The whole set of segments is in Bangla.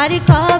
আর কবে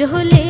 ঝোলে